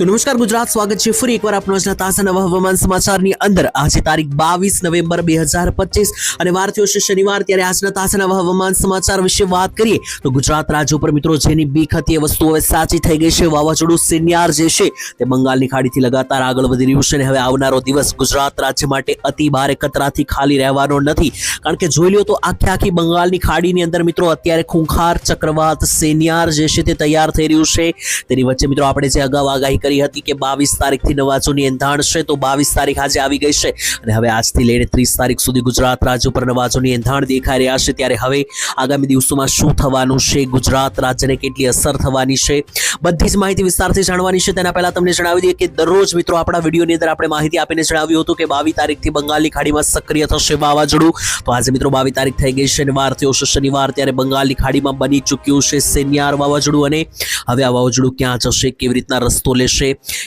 તો નમસ્કાર, ગુજરાત. સ્વાગત છે ફરી એકવાર આપનો આજના તાજા નવા હવામાન સમાચારની અંદર. આજે તારીખ બાવીસ નવેમ્બર બે હજાર પચીસ અને વાર થયો છે શનિવાર. ત્યારે આજના તાજા નવા હવામાન સમાચાર વિશે વાત કરીએ તો ગુજરાત રાજ્ય ઉપર મિત્રો જેની બીક હતી એ વસ્તુ હવે સાચી થઈ ગઈ છે, વાવાઝોડું સિનિયાર જે છે તે બંગાળની ખાડીથી લગાતાર આગળ વધી રહ્યું છે અને હવે આવનારો દિવસ ગુજરાત રાજ્ય માટે અતિ ભારે કતરાથી ખાલી રહેવાનો નથી. કારણ કે જોઈ લો તો આખી આખી બંગાળની ખાડીની અંદર મિત્રો અત્યારે ખૂંખાર ચક્રવાત સેનિયાર જે છે તે તૈયાર થઈ રહ્યું છે. તેની વચ્ચે મિત્રો આપણે જે અગાઉ આગાહી કરી હતી કે બાવીસ તારીખથી નવાજોની એંધાણ છે, તો બાવીસ તારીખ આજે આવી ગઈ છે. અને હવે આજથી લઈને ત્રીસ તારીખ સુધી ગુજરાત રાજ્ય ઉપર નવાજોની એંધાણ દેખાઈ રહ્યા છે. ત્યારે હવે આગામી દિવસોમાં શું થવાનું છે? ગુજરાત રાજ્યને કેટલી અસર થવાની છે? બધી જ માહિતી વિસ્તારથી જાણવાની છે. તેના પહેલા તમને જણાવી દઈએ કે દરરોજ મિત્રો આપણા વિડીયોની અંદર આપણે માહિતી આપીને જણાવ્યું હતું કે બાવીસ તારીખથી બંગાળની ખાડીમાં સક્રિય થશે વાવાઝોડું. તો આજે મિત્રો બાવીસ તારીખ થઈ ગઈ શનિવાર થયો છે શનિવાર ત્યારે બંગાળની ખાડીમાં બની ચૂક્યું છે સેન્યાર વાવાઝોડું. અને હવે આ વાવાઝોડું ક્યાં જશે? કેવી રીતના રસ્તો લેશે?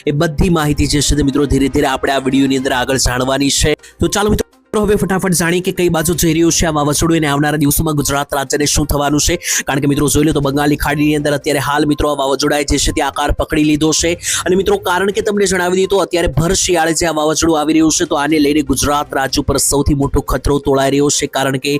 એ બધી માહિતી જે છે મિત્રો ધીરે ધીરે આપણે આ વિડીયોની અંદર આગળ જાણવાની છે. તો ચાલો મિત્રો હવે ફટાફટ જાણીએ કે કઈ બાજુ જઈ રહ્યું છે આ વાવાઝોડું અને આવનારા દિવસોમાં ગુજરાત રાજ્યને શું થવાનું છે? કારણ કે મિત્રો જોઈ લો તો બંગાળની ખાડીની અંદર અત્યારે હાલ મિત્રો આ વાવાઝોડાએ જે છે તે આકાર પકડી લીધો છે. અને મિત્રો કારણ કે તમને જણાવી દીધું અત્યારે ભર શિયાળે જે આ વાવાઝોડું આવી રહ્યું છે તો આને લઈને ગુજરાત રાજ્ય ઉપર સૌથી મોટો ખતરો તોળાઈ રહ્યો છે. કારણ કે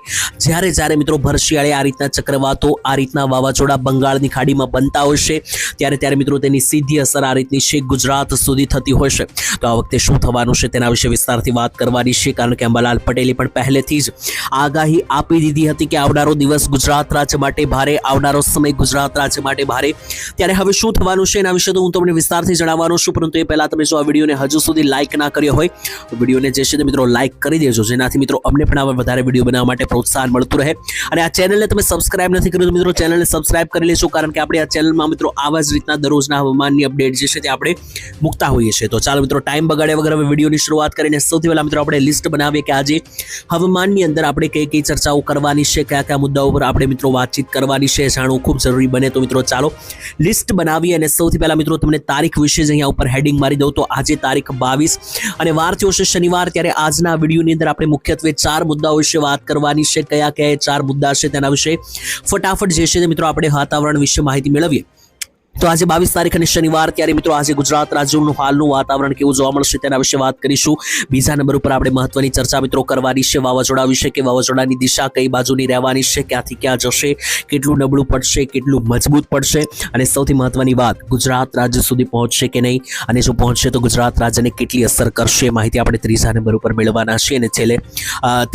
જ્યારે જ્યારે મિત્રો ભર શિયાળે આ રીતના ચક્રવાતો આ રીતના વાવાઝોડા બંગાળની ખાડીમાં બનતા હોય છે, ત્યારે ત્યારે મિત્રો તેની સીધી અસર આ રીતની છે ગુજરાત સુધી થતી હોય છે. તો આ વખતે શું થવાનું છે તેના વિશે વિસ્તારથી વાત કરવાની છે. કારણ કે અંબાલાલ પટેલે પણ પહેલેથી જ આગાહી આપી દીધી હતી કે આવનારો દિવસ ગુજરાત રાજ્ય માટે ભારે, આવનારો સમય ગુજરાત રાજ્ય માટે ભારે. ત્યારે હવે શું થવાનું છે એના વિશે તો હું તમને વિસ્તારથી જણાવવાનો છું, પરંતુ એ પહેલાં તમે જો આ વિડીયોને હજુ સુધી લાઇક ના કર્યો હોય, તો વિડીયોને જે છે તે મિત્રો લાઇક કરી દેજો, જેનાથી મિત્રો અમને પણ આવા વધારે વીડિયો બનાવવા માટે પ્રોત્સાહન મળતું રહે. અને આ ચેનલને તમે સબસ્ક્રાઇબ નથી કર્યું તો મિત્રો ચેનલને સબસ્ક્રાઇબ કરી લેશો કારણ કે આપણે આ ચેનલમાં મિત્રો આવા જ રીતના દરરોજના હવામાનની અપડેટ જે છે તે આપણે મૂકતા હોઈએ છીએ. તો ચાલો મિત્રો ટાઈમ બગાડ્યા વગર હવે વિડીયોની શરૂઆત કરીને સૌથી પહેલાં મિત્રો આપણે લિસ્ટ બનાવીએ કે આજે હવામાનની અંદર આપણે કઈ કઈ ચર્ચાઓ કરવાની છે, કયા કયા મુદ્દાઓ પર આપણે મિત્રો વાતચીત કરવાની છે જાણવું ખૂબ જરૂરી બને. તો મિત્રો ચાલો લિસ્ટ બનાવી અને સૌથી પહેલા મિત્રો તમને તારીખ વિશે જ અહીંયા ઉપર હેડિંગ મારી દઉં. તો આજે તારીખ બાવીસ અને વાર થયો છે શનિવાર, ત્યારે આજના વિડીયોની અંદર આપણે મુખ્યત્વે ચાર મુદ્દાઓ વિશે વાત કરવાની છે, કયા કયા ચાર મુદ્દા છે તેના વિશે ફટાફટ જે છે મિત્રો આપણે વાતાવરણ વિશે માહિતી મેળવીએ. તો આજે બાવીસ તારીખ અને શનિવાર ત્યારે મિત્રો આજે ગુજરાત રાજ્યનું હાલનું વાતાવરણ કેવું જોવા મળશે તેના વિશે વાત કરીશું. બીજા નંબર ઉપર આપણે મહત્વની ચર્ચા મિત્રો કરવાની છે વાવાઝોડા વિશે કે વાવાઝોડાની દિશા કઈ બાજુની રહેવાની છે, ક્યાંથી ક્યાં જશે, કેટલું નબળું પડશે, કેટલું મજબૂત પડશે અને સૌથી મહત્વની વાત ગુજરાત રાજ્ય સુધી પહોંચશે કે નહીં? અને જો પહોંચશે તો ગુજરાત રાજ્યને કેટલી અસર કરશે? માહિતી આપણે ત્રીજા નંબર ઉપર મેળવવાના છે અને છેલ્લે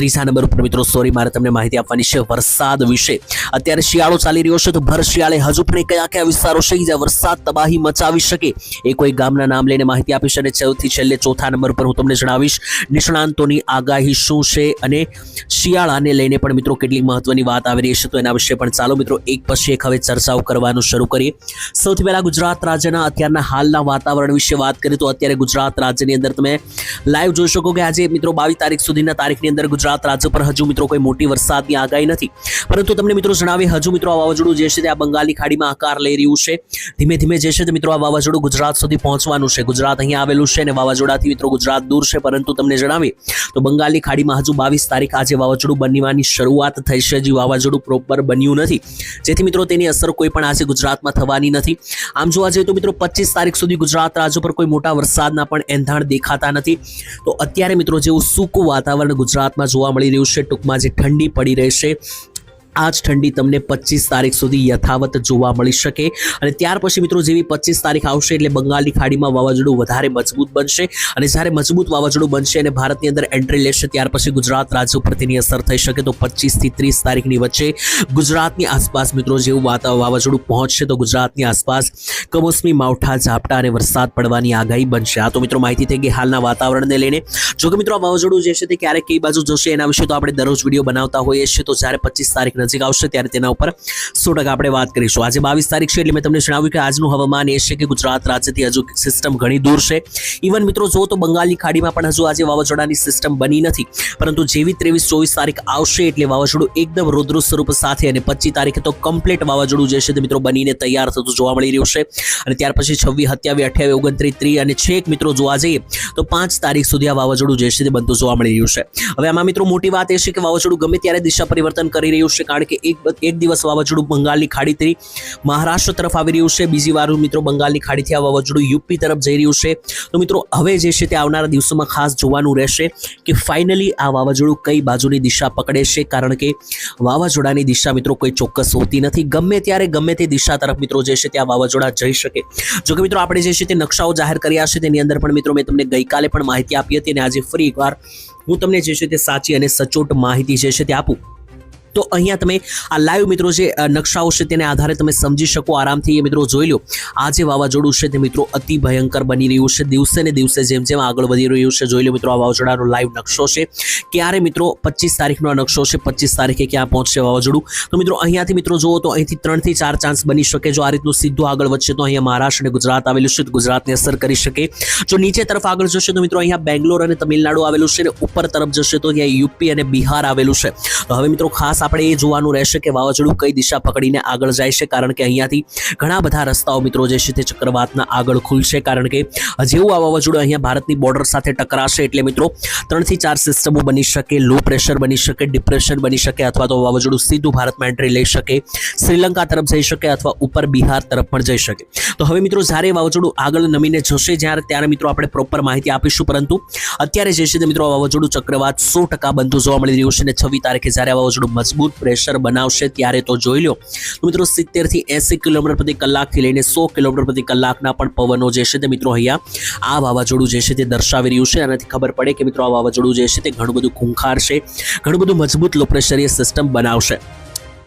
ત્રીજા નંબર ઉપર મિત્રો સોરી મારે તમને માહિતી આપવાની છે વરસાદ વિશે. અત્યારે શિયાળો ચાલી રહ્યો છે તો ભર શિયાળે હજુ પણ કયા કયા વિસ્તારો છે? જ્યાં વરસાદ તબાહી મચાવી શકે. એ કોઈ ગામના નામ લઈને માહિતી આપીશ અને સૌથી છેલ્લે ચોથા નંબર પર હું તમને જણાવીશ, નિષ્ણાંતોની આગાહી શું છે અને શિયાળાને લઈને પણ મિત્રો કેટલીક મહત્વની વાત આવી રહી છે તો એના વિશે પણ ચાલો મિત્રો એક પછી એક હવે ચર્ચાઓ કરવાનું શરૂ કરીએ. સૌથી પહેલાં ગુજરાત રાજ્યના અત્યારના હાલના વાતાવરણ વિશે વાત કરીએ તો અત્યારે ગુજરાત રાજ્યની અંદર તમે લાઈવ જોઈ શકો કે આજે મિત્રો બાવીસ તારીખ સુધીના તારીખની અંદર ગુજરાત રાજ્ય પર હજુ મિત્રો કોઈ મોટી વરસાદની આગાહી નથી. પરંતુ તમને મિત્રો જણાવી હજુ મિત્રો આ વાવાઝોડું જે છે તે આ બંગાળની ખાડીમાં આકાર લઈ રહ્યું છે. ધીમે ધીમે જે છે તે મિત્રો આ વાવાઝોડું ગુજરાત સુધી પહોંચવાનું છે. ગુજરાત અહીંયા આવેલું છે અને વાવાઝોડાથી મિત્રો ગુજરાત દૂર છે. પરંતુ તમને જણાવી, તો બંગાળની ખાડીમાં હજુ બાવીસ તારીખ આજે વાવાઝોડું બનવાની શરૂઆત થઈ છે. હજી વાવાઝોડું પ્રોપર બન્યું નથી. જેથી મિત્રો તેની અસર કોઈ પણ આજે ગુજરાતમાં થવાની નથી. આમ જોવા જઈએ તો મિત્રો પચીસ તારીખ સુધી ગુજરાત રાજ્ય પર કોઈ મોટા વરસાદના પણ એંધાણ દેખાતા નથી. તો અત્યારે મિત્રો જેવું સૂકું વાતાવરણ ગુજરાતમાં જોવા મળી રહ્યું છે. ટૂંકમાં જે ઠંડી પડી રહેશે આ જ ઠંડી તમને પચીસ તારીખ સુધી યથાવત જોવા મળી શકે. અને ત્યાર પછી મિત્રો જેવી પચીસ તારીખ આવશે એટલે બંગાળની ખાડીમાં વાવાઝોડું વધારે મજબૂત બનશે. અને જ્યારે મજબૂત વાવાઝોડું બનશે અને ભારતની અંદર એન્ટ્રી લેશે, ત્યાર પછી ગુજરાત રાજ્ય ઉપર તેની અસર થઈ શકે તો પચીસથી ત્રીસ તારીખની વચ્ચે ગુજરાતની આસપાસ મિત્રો જેવું વાવાઝોડું પહોંચશે તો ગુજરાતની આસપાસ કમોસમી માવઠા, ઝાપટા અને વરસાદ પડવાની આગાહી બનશે. આ તો મિત્રો માહિતી થઈ ગઈ હાલના વાતાવરણને લઈને. જો કે મિત્રો આ વાવાઝોડું જે છે તે ક્યારે કઈ બાજુ જશે એના વિશે તો આપણે દરરોજ વીડિયો બનાવતા હોઈએ છીએ. તો જ્યારે પચીસ તારીખ નજીક આવશે ત્યારે તેના ઉપર સો આપણે વાત કરીશું. આજે બાવીસ તારીખ છે એટલે મેં તમને જણાવ્યું કે આજનું હવામાન એ છે કે ગુજરાત રાજ્યથી હજુ સિસ્ટમ ઘણી દૂર છે. ઇવન મિત્રો, જો તો બંગાળની ખાડીમાં પણ હજુ આજે વાવાઝોડાની સિસ્ટમ બની નથી. પરંતુ જેવી ત્રેવીસ ચોવીસ તારીખ આવશે એટલે વાવાઝોડું એકદમ રુદ્ર સ્વરૂપ સાથે અને પચીસ તારીખે તો કમ્પ્લીટ વાવાઝોડું જે છે તે મિત્રો બનીને તૈયાર થતું જોવા મળી રહ્યું છે. અને ત્યાર પછી છવ્વીસ, સત્યાવીસ, અઠ્યાવીસ, ઓગણત્રીસ, ત્રીસ અને છેક મિત્રો જોવા જઈએ તો પાંચ તારીખ સુધી આ વાવાઝોડું જે છે તે બનતું જોવા મળી રહ્યું છે. હવે આમાં મિત્રો મોટી વાત એ છે કે વાવાઝોડું ગમે ત્યારે દિશા પરિવર્તન કરી રહ્યું છે. કારણ કે એક એક દિવસ વાવાઝોડું બંગાળની ખાડીથી મહારાષ્ટ્ર તરફ આવી રહ્યું છે. બીજી વાર મિત્રો બંગાળની ખાડીથી આ વાવાઝોડું યુપી તરફ જઈ રહ્યું છે. તો મિત્રો હવે જે છે તે આવનારા દિવસોમાં ખાસ જોવાનું રહેશે કે ફાઇનલી આ વાવાઝોડું કઈ બાજુની દિશા પકડે છે. કારણ કે વાવાઝોડાની દિશા મિત્રો કોઈ ચોક્કસ હોતી નથી. ગમે ત્યારે ગમે તે દિશા તરફ મિત્રો જે છે ત્યાં વાવાઝોડા જઈ શકે. જો કે મિત્રો આપણે જે છે તે નકશાઓ જાહેર કર્યા છે તેની અંદર પણ મિત્રો મેં તમને ગઈકાલે પણ માહિતી આપી હતી અને આજે ફરી એકવાર હું તમને જે છે તે સાચી અને સચોટ માહિતી જે છે તે આપું. તો અહીંયા તમે આ લાઈવ મિત્રો જે નકશાઓ છે તેને આધારે તમે સમજી શકો, આરામથી એ મિત્રો જોઈ લો. આ જે વાવાઝોડું છે તે મિત્રો અતિ ભયંકર બની રહ્યું છે. દિવસે ને દિવસે જેમ જેમ આગળ વધી રહ્યું છે, જોઈ લો મિત્રો આ વાવાઝોડાનો લાઈવ નકશો છે. ક્યારે મિત્રો પચીસ તારીખનો નકશો છે? પચીસ તારીખે ક્યાં પહોંચશે વાવાઝોડું? તો મિત્રો અહીંયાથી મિત્રો જુઓ તો અહીંથી ત્રણથી ચાર ચાન્સ બની શકે. જો આ રીતનું સીધું આગળ વધશે તો અહીંયા મહારાષ્ટ્ર અને ગુજરાત આવેલું છે ગુજરાતને અસર કરી શકે. જો નીચે તરફ આગળ જશે તો મિત્રો અહીંયા બેંગ્લોર અને તમિલનાડુ આવેલું છે ઉપર તરફ જશે તો અહીંયા યુપી અને બિહાર આવેલું છે. તો હવે મિત્રો ખાસ આપણે એ જોવાનું રહેશે કે વાવાઝોડું કઈ દિશા પકડીને આગળ જાય છે, કારણ કે અહીંયાથી ઘણા બધા રસ્તાઓ મિત્રો જે છે તે ચક્રવાતના આગળ ખુલશે, કારણ કે જેવું આ વાવાઝોડું અહીંયા ભારતની બોર્ડર સાથે ટકરાશે એટલે મિત્રો ત્રણથી ચાર સિસ્ટમો બની શકે લો પ્રેશર બની શકે ડિપ્રેશન બની શકે અથવા તો વાવાઝોડું સીધું ભારતમાં એન્ટ્રી લઈ શકે, શ્રીલંકા તરફ જઈ શકે અથવા ઉપર બિહાર તરફ પણ જઈ શકે. તો હવે મિત્રો જ્યારે વાવાઝોડું આગળ નમીને જશે, જ્યારે ત્યારે મિત્રો આપણે પ્રોપર માહિતી આપીશું, પરંતુ અત્યારે જે છે મિત્રો વાવાઝોડું ચક્રવાત સો ટકા બનતું જોવા મળી રહ્યું છે અને છવ્વીસ તારીખે જ્યારે વાવાઝોડું મજબૂત પ્રેશર બનાવશે ત્યારે તો જોઈ લો. તો મિત્રો, સિત્તેરથી એંસી કિલોમીટર પ્રતિ કલાકથી લઈને સો કિલોમીટર પ્રતિ કલાકના પણ પવનો જે છે તે મિત્રો અહીંયા આ વાવાઝોડું જે છે તે દર્શાવી રહ્યું છે. આનાથી ખબર પડે કે મિત્રો, આ વાવાઝોડું જે છે તે ઘણું બધું ખૂંખાર છે, ઘણું બધું મજબૂત લો પ્રેશરીય સિસ્ટમ બનાવશે.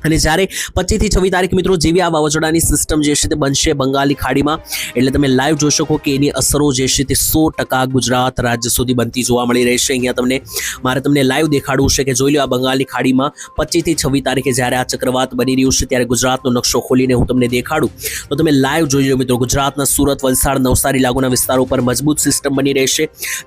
અને જ્યારે પચીસથી છવ્વીસ તારીખ મિત્રો જેવી આ વાવાઝોડાની સિસ્ટમ જે છે તે બનશે બંગાળની ખાડીમાં, એટલે તમે લાઈવ જોઈ શકો કે એની અસરો જે છે તે સો ટકા ગુજરાત રાજ્ય સુધી બનતી જોવા મળી રહેશે અહીંયા તમને, મારે તમને લાઈવ દેખાડવું છે કે જોઈ લો આ બંગાળની ખાડીમાં પચીસથી છવ્વીસ તારીખે જ્યારે આ ચક્રવાત બની રહ્યું છે ત્યારે ગુજરાતનો નકશો ખોલીને હું તમને દેખાડું. તો તમે લાઈવ જોઈ લો મિત્રો, ગુજરાતના સુરત, વલસાડ, નવસારી લાગુના વિસ્તારો પર મજબૂત સિસ્ટમ બની રહેશે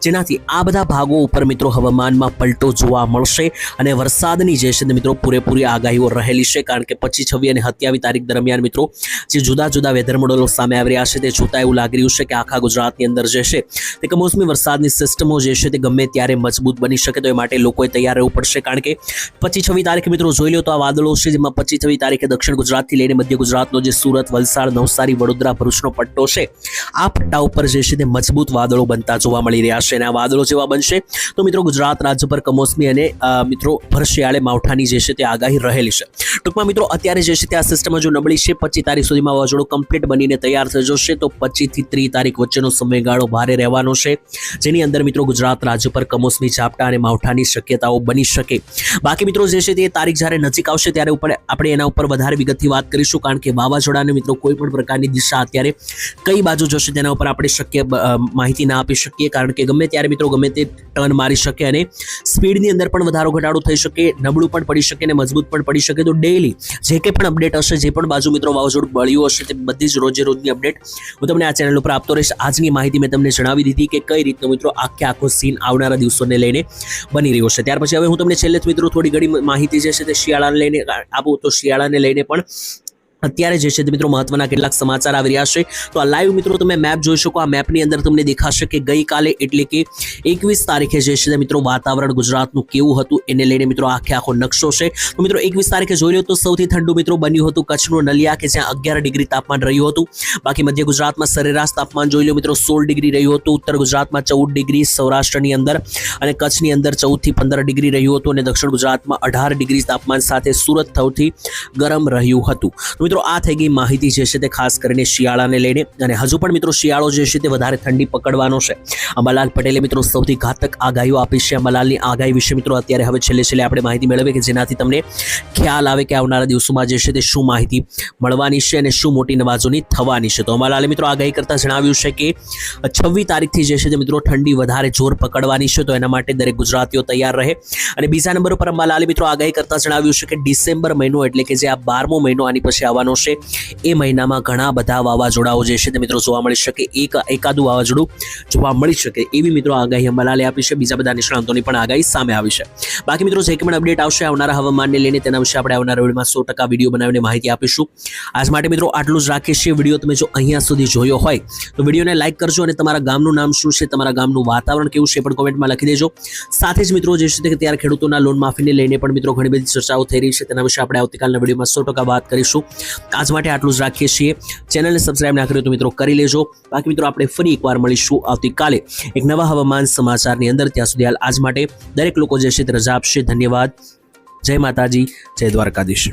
જેનાથી આ બધા ભાગો ઉપર મિત્રો હવામાનમાં પલટો જોવા મળશે અને વરસાદની જે છે મિત્રો પૂરેપૂરી આગાહીઓ રહેલી છે, કારણ કે પચીસ છવ્વી અને હત્યાવી તારીખ દરમિયાન મિત્રો જે જુદા જુદા વેધર મોડલો સામે આવી રહ્યા છે, તે જોતા એવું લાગી રહ્યું છે કે આખા ગુજરાતની અંદર જે છે, તે કમોસમી વરસાદની સિસ્ટમો જે છે, તે ગમે ત્યારે મજબૂત બની શકે તો એ માટે લોકોએ તૈયાર રહેવું પડશે, કારણ કે પચીસ છવ્વી તારીખે મિત્રો જોઈ લો તો આ વાદળો છે, જેમાં પચીસ છવ્વી તારીખે દક્ષિણ ગુજરાતથી લઈને મધ્ય ગુજરાતનો જે સુરત, વલસાડ, નવસારી, વડોદરા ભરૂચનો પટ્ટો છે, આ પટ્ટા ઉપર જે છે, તે મજબૂત વાદળો બનતા જોવા મળી રહ્યા છે અને આ વાદળો જેવા બનશે તો મિત્રો ગુજરાત રાજ્ય પર કમોસમી અને મિત્રો ભરશિયાળે માવઠાની જે છે, તે આગાહી રહેલી છે. ટૂંકમાં મિત્રો, અત્યારે જે છે તે આ સિસ્ટમ હજુ નબળી છે. પચીસ તારીખ સુધીમાં વાવાઝોડું કમ્પ્લીટ બનીને તૈયાર થઈ જશે. તો પચીસથી ત્રીસ તારીખ વચ્ચેનો સમયગાળો ભારે રહેવાનો છે. જેની અંદર મિત્રો, ગુજરાત રાજ્ય પર કમોસમી ઝાપટા અને માવઠાની શક્યતાઓ બની શકે. બાકી મિત્રો, જે છે તે તારીખ જ્યારે નજીક આવશે ત્યારે ઉપર આપણે એના ઉપર વધારે વિગતથી વાત કરીશું. કારણ કે વાવાઝોડાને મિત્રો, કોઈ પણ પ્રકારની દિશા અત્યારે કઈ બાજુ જશે તેના ઉપર આપણે શક્ય માહિતી ના આપી શકીએ. કારણ કે ગમે ત્યારે મિત્રો, ગમે તે ટર્ન મારી શકે અને સ્પીડની અંદર પણ વધારો ઘટાડો થઈ શકે, નબળું પણ પડી શકે અને મજબૂત પણ પડી શકે. તો ડેઈલી જે કંઈ પણ અપડેટ હશે, જે પણ બાજુ મિત્રો વાવાઝોડું બળ્યું હશે, તે બધી જ રોજે રોજની અપડેટ હું તમને આ ચેનલ ઉપર આપતો રહીશ. આજની માહિતી મેં તમને જણાવી દીધી કે કઈ રીતનો મિત્રો આખે આખો સીન આવનારા દિવસોને લઈને બની રહ્યો છે. ત્યાર પછી હવે હું તમને છેલ્લે મિત્રો થોડી ઘણી માહિતી જે છે તે શિયાળાને લઈને આપું તો શિયાળાને લઈને પણ અત્યારે જે છે તે મિત્રો મહત્વના કેટલાક સમાચાર આવી રહ્યા છે. તો આ લાઈવ મિત્રો તમે મેપ જોઈ શકો, આ મેપની અંદર તમને દેખાશે કે ગઈકાલે એટલે કે એકવીસ તારીખે જે છે મિત્રો વાતાવરણ ગુજરાતનું કેવું હતું એને લઈને મિત્રો આખે આખો નકશો છે. તો મિત્રો એકવીસ તારીખે જોઈ લો તો સૌથી ઠંડુ મિત્રો બન્યું હતું કચ્છનું નલિયા કે જ્યાં અગિયાર ડિગ્રી તાપમાન રહ્યું હતું. બાકી મધ્ય ગુજરાતમાં સરેરાશ તાપમાન જોઈ લો મિત્રો સોળ ડિગ્રી રહ્યું હતું, ઉત્તર ગુજરાતમાં ચૌદ ડિગ્રી, સૌરાષ્ટ્રની અંદર અને કચ્છની અંદર ચૌદથી પંદર ડિગ્રી રહ્યું હતું અને દક્ષિણ ગુજરાતમાં અઢાર ડિગ્રી તાપમાન સાથે સુરત સૌથી ગરમ રહ્યું હતું. તો મિત્રો, આ થઈ ગઈ માહિતી જે છે તે ખાસ કરીને શિયાળાને લઈને. અને હજુ પણ મિત્રો, શિયાળો જે છે તે વધારે ઠંડી પકડવાનો છે. અંબાલાલ પટેલે મિત્રો, સૌથી ઘાતક આગાહીઓ આપી છે. અંબાલાલની આગાહી વિશે મિત્રો, અત્યારે હવે છેલ્લે છેલ્લે આપણે માહિતી મેળવીએ કે જેનાથી તમને ખ્યાલ આવે કે આવનારા દિવસોમાં જે છે તે શું માહિતી મળવાની છે અને શું મોટી નવાજોની થવાની છે. તો અંબાલાલે મિત્રો, આગાહી કરતા જણાવ્યું છે કે છવ્વીસ તારીખથી જે છે તે મિત્રો, ઠંડી વધારે જોર પકડવાની છે. તો એના માટે દરેક ગુજરાતીઓ તૈયાર રહે. અને બીજા નંબર ઉપર અંબાલાલે મિત્રો, આગાહી કરતા જણાવ્યું છે કે ડિસેમ્બર મહિનો એટલે કે જે આ બારમો મહિનો, આની પછી આવવાનો આવવાનો છે. એ મહિનામાં ઘણા બધા વાવાઝોડાઓ જે છે તે મિત્રો જોવા મળી શકે. એક એકાદું વાવાઝોડું જોવા મળી શકે એવી મિત્રો આગાહી અંબાલાલે આપી છે. બીજા બધા નિષ્ણાંતોની પણ આગાહી સામે આવી છે. બાકી મિત્રો, જે કે પણ અપડેટ આવશે, આવનારા હવામાનને લઈને તેના વિશે આપણે આવનારા વિડીયોમાં સો ટકા વીડિયો બનાવીને માહિતી આપીશું. આજ માટે મિત્રો, આટલું જ રાખીએ છીએ. વીડિયો તમે જો અહીંયા સુધી જોયો હોય, તો વિડીયોને લાઇક કરજો અને તમારા ગામનું નામ શું છે, તમારા ગામનું વાતાવરણ કેવું છે પણ કોમેન્ટમાં લખી દેજો. સાથે જ મિત્રો, જે છે તે ત્યારે ખેડૂતોના લોન માફીને લઈને પણ મિત્રો ઘણી બધી ચર્ચાઓ થઈ રહી છે. તેના વિશે આપણે આવતીકાલના વિડીયોમાં સો ટકા વાત કરીશું. આજ માટે આટલું જ રાખીએ છીએ. ચેનલને સબસ્ક્રાઈબ ના કર્યો તો મિત્રો કરી લેજો. બાકી મિત્રો આપણે ફરી એકવાર મળીશું આવતીકાલે એક નવા હવામાન સમાચારની અંદર. ત્યાં સુધી હાલ આજ માટે દરેક લોકો જે છે રજા આપશે ધન્યવાદ. જય માતાજી, જય દ્વારકાધીશ.